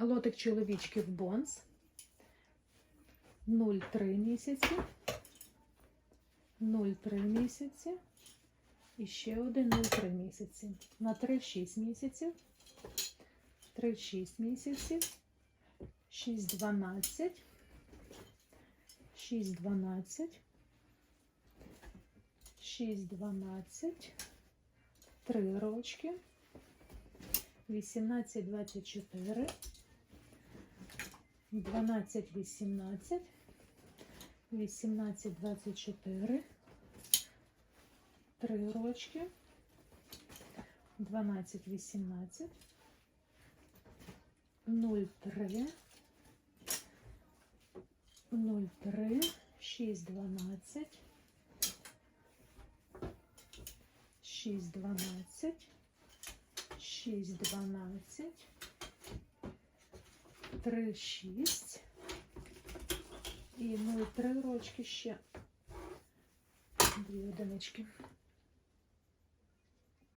Лотик чоловічків Бонс. 0,3 місяці, 0,3 місяці. І ще один 0,3 місяці. На 3-6 місяців, 3-6 місяців, 6-12, 6-12, 6-12, 3 рочки, 18-24, 12, 18, 18, 24, 3 рочки, 12, 18, 0,3, 0,3, 6, 12, 6, 12, 6, 12, 3-6 і 0,3 рочки ще. Дві одинички.